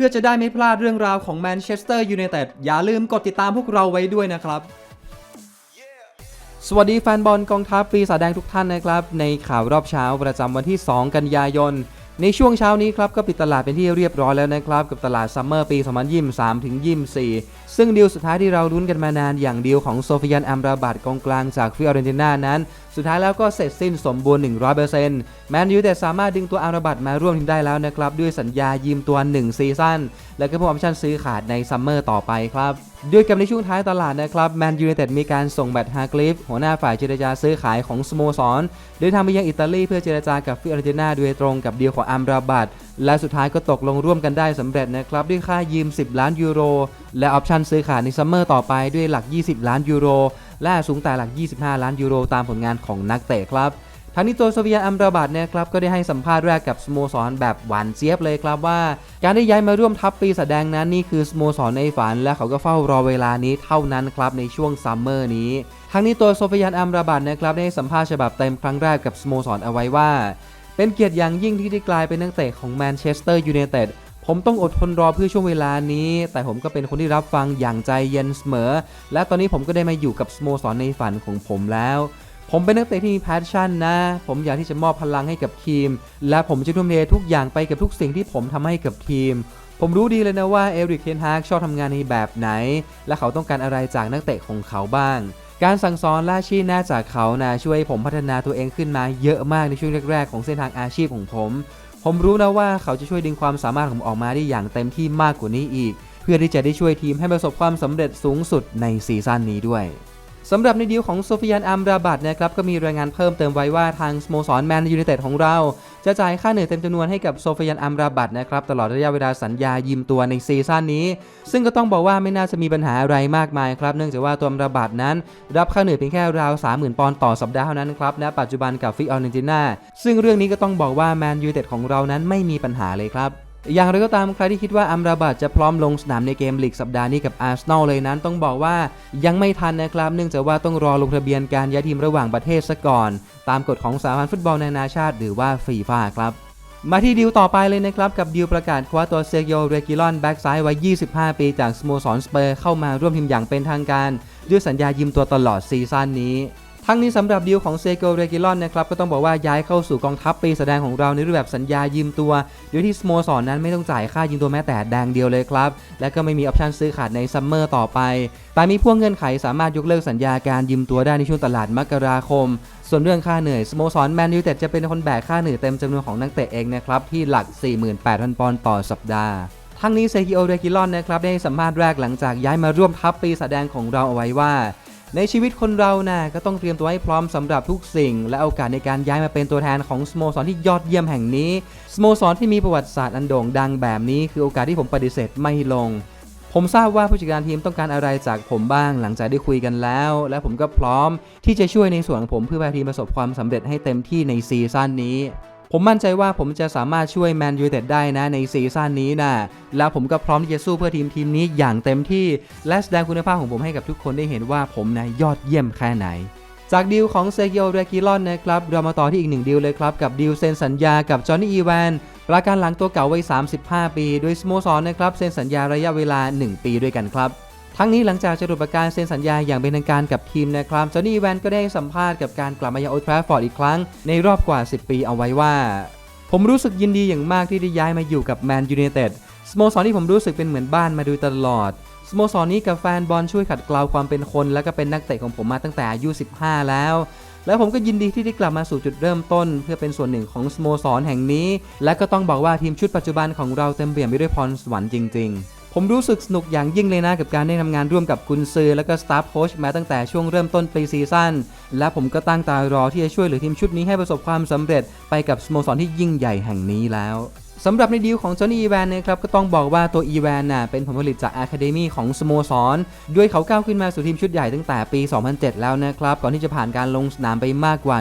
พื่อจะได้ไม่พลาดเรื่องราวของแมนเชสเตอร์ยูไนเต็ดอย่าลืมกดติดตามพวกเราไว้ด้วยนะครับ สวัสดีแฟนบอลกองทัพปีศาจแดงทุกท่านนะครับ ในข่าวรอบเช้าประจำวันที่ 2 กันยายน ในช่วงเช้านี้ครับก็ปิดตลาดเป็นที่เรียบร้อยแล้วนะครับ กับตลาดซัมเมอร์ปี 2023ถึง24 ซึ่งดีลสุดท้ายที่เรารุ้นกันมานานอย่างดีลของโซฟิยันอัมราบัตกองกลางจากฟิออเรนตินานั้น สุดท้ายแล้วก็เสร็จสิ้นสมบูรณ์ 100%แมนยูแต่สามารถดึงตัวอัมราบัตมาร่วมทีมได้แล้วนะครับ ด้วยสัญญายืมตัว 1 ซีซั่นและก็เพิ่มออปชั่นซื้อขาดในซัมเมอร์ต่อไปครับด้วยกันในช่วงท้ายตลาดนะครับแมนยูไนเต็ดมีการส่งแบตฮาร์กลิฟหัวหน้าฝ่ายเจรจาซื้อขายของสโมสรเดินทางไปยังอิตาลีเพื่อเจรจากับฟิออเรนตินาโดยตรงกับเดีลของอัมราบัตและสุดท้ายก็ตกลงร่วมกันได้สำเร็จนะครับ ด้วยค่ายืม 10 ล้านยูโร และออปชั่นซื้อขายในซัมเมอร์ต่อไปด้วยหลัก 20 ล้านยูโร และสูงแต่หลัก 25 ล้านยูโรตามผลงานของนักเตะครับทั้งนี้ตัวโซเวียอัมราบัตเนี่ยครับก็ได้ให้สัมภาษณ์แรกกับสโมสรแบบหวานเจี๊ยบเลยครับว่า การได้ย้ายมาร่วมทัพปีแสดงนั้นนี่คือสโมสรในฝัน และเขาก็เฝ้ารอเวลานี้เท่านั้นครับในช่วงซัมเมอร์นี้ทั้งนี้ตัวโซเฟียอัมราบัตนะครับได้ให้สัมภาษณ์ฉบับเต็มครั้งแรกกับสโมสรเอาไว้ว่า เป็นเกียรติอย่างยิ่งที่ได้กลายเป็นนักเตะของแมนเชสเตอร์ยูไนเต็ด ผมต้องอดทนรอเพื่อช่วงเวลานี้ แต่ผมก็เป็นคนที่รับฟังอย่างใจเย็นเสมอ และตอนนี้ผมก็ได้มาอยู่กับสโมสรในฝันของผมแล้ว ผมเป็นนักเตะที่มีแพชชั่นนะ ผมอยากที่จะมอบพลังให้กับทีม และผมจะทุ่มเททุกอย่างไปกับทุกสิ่งที่ผมทำให้กับทีม ผมรู้ดีเลยนะว่าเอริกเทนฮากชอบทำงานในแบบไหน และเขาต้องการอะไรจากนักเตะของเขาบ้างการสั่งสอนและชี้แนะจากเขานะช่วยผมพัฒนาตัวเองขึ้นมาเยอะมากในช่วงแรกๆของเส้นทางอาชีพของผม ผมรู้นะว่าเขาจะช่วยดึงความสามารถของผมออกมาได้อย่างเต็มที่มากกว่านี้อีก เพื่อที่จะได้ช่วยทีมให้ประสบความสำเร็จสูงสุดในซีซั่นนี้ด้วย สำหรับในดีลของโซฟิยันอัมราบัตนะครับก็มีรายงานเพิ่มเติมไว้ว่าทางสโมสรแมนยูไนเต็ดของเรา จะจ่ายค่าเหนื่อยเต็มจำนวนให้กับโซฟิยันอัมราบัตนะครับตลอดระยะเวลาสัญญายืมตัวในซีซั่นนี้ ซึ่งก็ต้องบอกว่าไม่น่าจะมีปัญหาอะไรมากมายครับ เนื่องจากว่าตัวอัมราบัตนั้น รับค่าเหนื่อยเพียงแค่ราว 30,000 ปอนด์ต่อสัปดาห์เท่านั้นครับณปัจจุบันกับฟิออเรนติน่าซึ่งเรื่องนี้ก็ต้องบอกว่าแมนยูไนเต็ดของเรานั้นไม่มีปัญหาเลยครับ อย่างไรก็ตามใครที่คิดว่าอัมราบัตจะพร้อมลงสนามในเกมลีกสัปดาห์นี้กับอาร์เซนอลเลยนั้นต้องบอกว่ายังไม่ทันนะครับ เนื่องจากว่าต้องรอลงทะเบียนการย้ายทีมระหว่างประเทศซะก่อน ตามกฎของสาพันธ์ฟุตบอลนานาชาติหรือว่าฟีฟ่าครับมาที่ดีลต่อไปเลยนะครับ กับดีลประกาศคว้าตัวเซโยเรกิลอนแบ็กซ้ายวัย 25 ปีจากสโมสรสเปอร์เข้ามาร่วมทีมอย่างเป็นทางการ ด้วยสัญญายืมตัวตลอดซีซั่นนี้ ทั้งนี้สำหรับดีลของเซโกเรกิลอนนะครับก็ต้องบอกว่าย้ายเข้าสู่กองทัพปีแสดงของเราในรูปแบบสัญญายืมตัวโดยที่สโมสรนั้นไม่ต้องจ่ายค่ายืมตัวแม้แต่แดงเดียวเลยครับ และก็ไม่มีออปชั่นซื้อขาดในซัมเมอร์ต่อไปแต่มีพวงเงื่อนไขสามารถยกเลิกสัญญาการยืมตัวได้ในช่วงตลาดมกราคม ส่วนเรื่องค่าเหนื่อยสโมสรแมนยูเต็ดจะเป็นคนแบกค่าเหนื่อยเต็มจำนวนของนักเตะเองนะครับที่หลัก 48,000 ปอนด์ต่อสัปดาห์ทั้งนี้เซกิโอเรกิลอนนะครับได้สัมภาษณ์แรกหลังจากย้ายมาร่วมทัพปีแสดงของเราเอาไว้ว่า ในชีวิตคนเรานะ่ะก็ต้องเตรียมตัวให้พร้อมสำหรับทุกสิ่ง และโอกาสในการย้ายมาเป็นตัวแทนของสโมสรที่ยอดเยี่ยมแห่งนี้สโมสรที่มีประวัติศาสตร์อันโด่งดังแบบนี้คือโอกาสที่ผมปฏิเสธไม่ลง ผมทราบว่าผู้จัดการทีมต้องการอะไรจากผมบ้างหลังจากได้คุยกันแล้ว และผมก็พร้อมที่จะช่วยในส่วนของผมเพื่อพาทีมประสบความสำเร็จให้เต็มที่ในซีซั่นนี้ ผมมั่นใจว่าผมจะสามารถช่วยแมนยูเต็ดได้นะในซีซั่นนี้นะแล้วผมก็พร้อมที่จะสู้เพื่อทีมทีมนี้อย่างเต็มที่และแสดงคุณภาพของผมให้กับทุกคนได้เห็นว่าผมนะยอดเยี่ยมแค่ไหนจากดีลของเซกิโอเรกิลอนนะครับเรามาต่อที่อีกหนึ่งดีลเลยครับ กับดีลเซ็นสัญญากับจอห์นนี่อีแวนประการหลังตัวเก่าวัย 35 ปี โดยสโมสรนะครับเซ็นสัญญาระยะเวลา 1 ปีด้วยกันครับ ทั้งนี้หลังจากจดุดประกาศเซ็นสัญญาอย่างเป็นทางการกับทีมนะครับจอห์นนี่แวนก็ได้สัมภาษณ์กับการกลับมายังโอลด์แทราฟอร์ดอีกครั้ง ในรอบกว่า 10 ปีเอาไว้ว่า ผมรู้สึกยินดีอย่างมากที่ได้ย้ายมาอยู่กับแมนยู i นเต็ดสโมสรที่ผมรู้สึกเป็นเหมือนบ้านมาโดยตลอดสโมสรนี้กับแฟนบอลช่วยขัดเกลาความเป็นคน และก็เป็นนักเตะของผมมาตั้งแต่อายุ 15 แล้ว และผมก็ยินดีที่ได้กลับมาสู่จุดเริ่มต้น เพื่อเป็นส่วนหนึ่งของสโมสรแห่งนี้ และก็ต้องบอกว่าทีมชุดปัจจุบันของเราเต็มเปี่ยมไปด้วยพรสวรรค์จริง ๆ ผมรู้สึกสนุกอย่างยิ่งเลยนะกับการได้ทำงานร่วมกับคุณซือและก็สตาฟโค้ชมาตั้งแต่ช่วงเริ่มต้นปีซีซั่นและผมก็ตั้งตารอที่จะช่วยเหลือทีมชุดนี้ให้ประสบความสำเร็จไปกับสโมสรที่ยิ่งใหญ่แห่งนี้แล้ว สำหรับในดีลของจอห์นีอีแวนนะครับก็ต้องบอกว่าตัวอีแวนน่ะเป็นผลผลิตจากอะคาเดมีของสโมสร ด้วยเขาก้าวขึ้นมาสู่ทีมชุดใหญ่ตั้งแต่ปี 2007 แล้วนะครับ ก่อนที่จะผ่านการลงสนามไปมากกว่า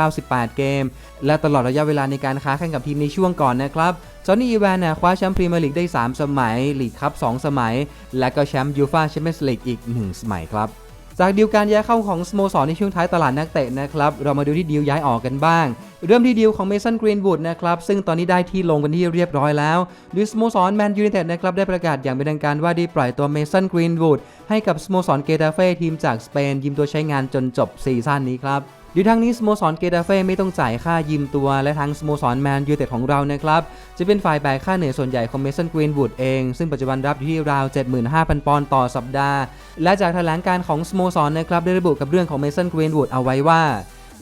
198 เกม และตลอดระยะเวลาในการค้าแข่งกับทีมในช่วงก่อนนะครับจอห์นนี่อีแวนน่ะคว้าแชมป์พรีเมียร์ลีกได้ 3 สมัย ลีกคัพ2สมัย และก็แชมป์ยูฟ่าแชมเปี้ยนส์ลีกอีก 1 สมัยครับ จากดีลการย้ายเข้าของสโมสรในช่วงท้ายตลาดนักเตะนะครับ เรามาดูที่ดีลย้ายออกกันบ้าง เริ่มที่ดีลของเมสันกรีนวูดนะครับ ซึ่งตอนนี้ได้ที่ลงเป็นที่เรียบร้อยแล้วโดยสโมสรแมนยูไนเต็ดนะครับ ได้ประกาศอย่างเป็นทางการว่าได้ปล่อยตัวเมสันกรีนวูดให้กับสโมสรเกตาเฟ่ทีมจากสเปนยืมตัวใช้งานจนจบซีซั่นนี้ครับ โดยทางนี้สโมสรเกตาเฟ่ไม่ต้องจ่ายค่ายืมตัว และทางสโมสรแมนยูเต็ดของเรานะครับ จะเป็นฝ่ายแบกค่าเหนื่อยส่วนใหญ่ของเมสันกรีนวูดเอง ซึ่งปัจจุบันรับอยู่ที่ราว 75,000 ปอนด์ต่อสัปดาห์ และจากแถลงการของสโมสรนะครับได้ระบุกับเรื่องของเมสันกรีนวูดเอาไว้ว่า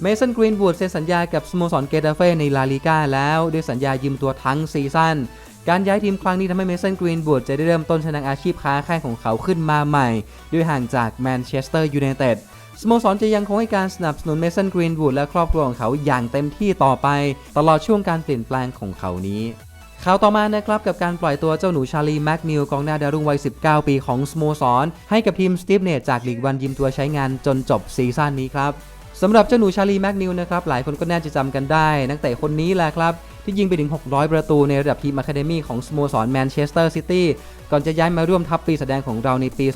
เมสันกรีนวูดเซ็นสัญญากับสโมสรเกตาเฟ่ในลาลิก้าแล้วด้วยสัญญายืมตัวทั้งซีซั่นการย้ายทีมครั้งนี้ทำให้เมสันกรีนวูดจะได้เริ่มต้นชนะอาชีพค้าแข่งของเขาขึ้นมาใหม่ ด้วยห่างจากแมนเชสเตอร์ยูไนเต็ด สโมสรจะยังคงให้การสนับสนุนเมสันกรีนวูดและครอบครัวของเขาอย่างเต็มที่ต่อไป ตลอดช่วงการเปลี่ยนแปลงของเขานี้ข่าวต่อมานะครับกับการปล่อยตัวเจ้าหนูชาลีแม็กนิลกองหน้าดาวรุ่งวัย 19 ปีของสโมสร ให้กับทีมสตีฟเนตจากลีกวันยิมตัวใช้งานจนจบซีซั่นนี้ครับ สำหรับเจ้าหนูชาลีแม็กนิลนะครับหลายคนก็น่าจะจำกันได้ นักเตะคนนี้แหละครับ ที่ยิงไปถึง 600 ประตูในระดับทีมอะคาเดมี่ของสโมสรแมนเชสเตอร์ซิตี้ก่อนจะย้ายมาร่วมทัพปีแสดงของเราในปี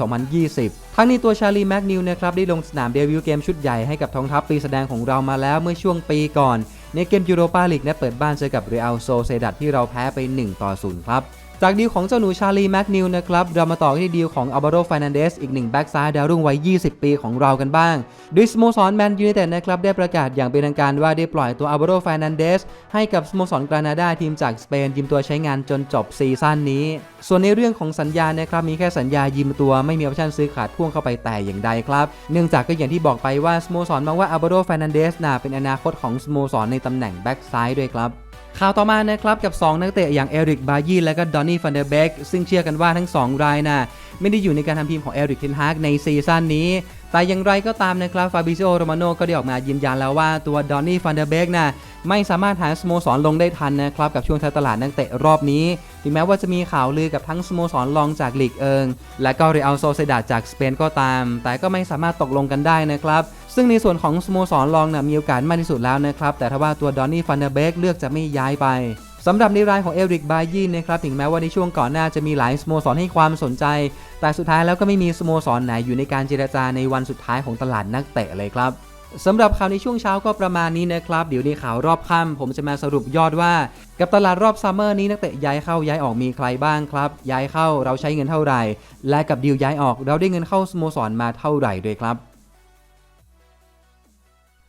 2020 ทั้งนี้ตัวชาลีแม็กนิลนะครับได้ลงสนามเดบิวต์เกมชุดใหญ่ให้กับท้องทัพปีแสดงของเรามาแล้วเมื่อช่วงปีก่อน ในเกมยูโรปาลีกและเปิดบ้านเจอกับเรอัลโซเซดัตที่เราแพ้ไป 1 ต่อ 0 ครับ จากดีลของเจ้าหนูชาลีแม็กนิลนะครับเรามาต่อที่ดีลของอัลบาโรฟ r นันเดสอีกหนึ่งแบ็กซ้ายดาวรุ่งวัย 20 ปีของเรากันบ้างดยสโมสรแมนยูไนเต็ดนะครับได้ประกาศอย่างเป็นทางการว่าได้ปล่อยตัวอัลบาโรฟ r นันเดสให้กับสโมสรกรานาดาทีมจากสเปนยืมตัวใช้งานจนจบซีซั่นนี้ ส่วนในเรื่องของสัญญานะครับมีแค่สัญญายืมตัวไม่มีออปชั่นซื้อขาดพ่วงเข้าไปแต่อย่างใดครับเนื่องจากก็อย่างที่บอกไปว่าสโมสรมองว่าอัลบาโรฟ r นันเดสน่าเป็นอนาคตของสโมสรในตำแหน่งแบ็กซ้ายด้วยครับ ข่าวต่อมานะครับกับ 2 นักเตะอย่างเอริกบายีและก็ดอนนี่ฟันเดอร์เบกซึ่งเชื่อกันว่าทั้ง 2 รายน่ะไม่ได้อยู่ในการทำทีมของเอริกเทนฮากในซีซั่นนี้ แต่อย่างไรก็ตามนะครับฟาบิซิโอโรมาโนก็ได้ออกมายืนยันแล้วว่าตัวดอนนี่ฟันเดอร์เบกน่ะไม่สามารถหาสโมสรลงได้ทันนะครับกับช่วงทตลาดนักเตะรอบนี้ ถึงแม้ว่าจะมีข่าวลือกับทั้งสโมสรรองจากลีกเอิง และก็เรอัลโซเซดาจากสเปนก็ตาม แต่ก็ไม่สามารถตกลงกันได้นะครับ ซึ่งในส่วนของสโมสรรองนะมีโอกาสมากที่สุดแล้วนะครับ แต่ถ้าว่าตัวดอนนี่ฟันเดอร์เบกเลือกจะไม่ย้ายไปสำหรับในรายของเอริกบายีนนะครับถึงแม้ว่าในช่วงก่อนหน้าจะมีหลายสโมสรให้ความสนใจ แต่สุดท้ายแล้วก็ไม่มีสโมสรไหนอยู่ในการเจรจาในวันสุดท้ายของตลาดนักเตะเลยครับสำหรับข่าวในช่วงเช้าก็ประมาณนี้นะครับ เดี๋ยวในข่าวรอบค่ำผมจะมาสรุปยอดว่า กับตลาดรอบซัมเมอร์นี้นักเตะย้ายเข้าย้ายออกมีใครบ้างครับ ย้ายเข้าเราใช้เงินเท่าไหร่ และกับดีลย้ายออกเราได้เงินเข้าสโมสรมาเท่าไหร่ด้วยครับ